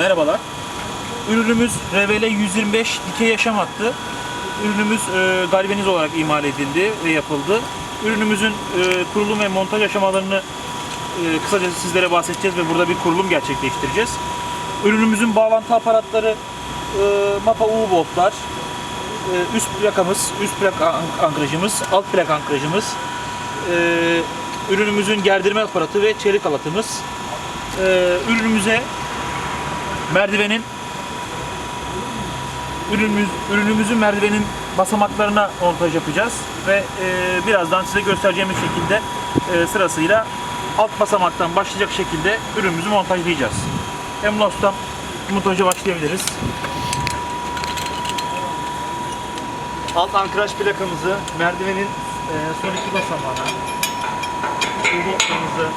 Merhabalar. Ürünümüz RVL 125 dikey yaşam hattı. Ürünümüz e, galvaniz olarak imal edildi ve yapıldı. Ürünümüzün e, kurulum ve montaj aşamalarını e, kısaca sizlere bahsedeceğiz ve burada bir kurulum gerçekleştireceğiz. Ürünümüzün bağlantı aparatları e, MAPA U boltlar, e, üst plakamız, üst plak an- ankrajımız, alt plak ankrajımız, e, ürünümüzün gerdirme aparatı ve çelik alatımız. E, ürünümüze merdivenin ürünümüz, ürünümüzün merdivenin basamaklarına montaj yapacağız ve e, birazdan size göstereceğimiz şekilde e, sırasıyla alt basamaktan başlayacak şekilde ürünümüzü montajlayacağız. Emrah Ustam montaja başlayabiliriz. Alt ankraj plakamızı merdivenin e, son iki basamağına slotlarımızı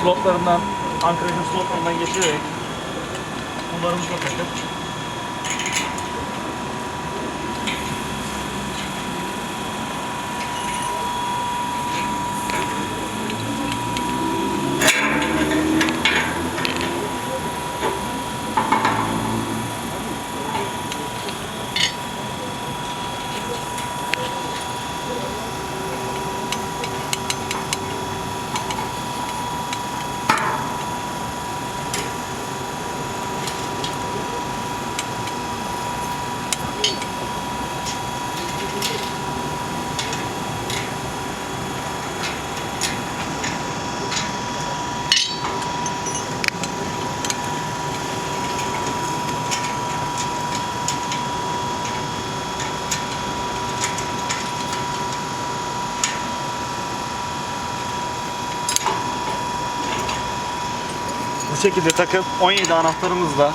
slotlarından ankrajın slotlarından geçirerek bunlarımızı takıp bu şekilde takıp 17 anahtarımızla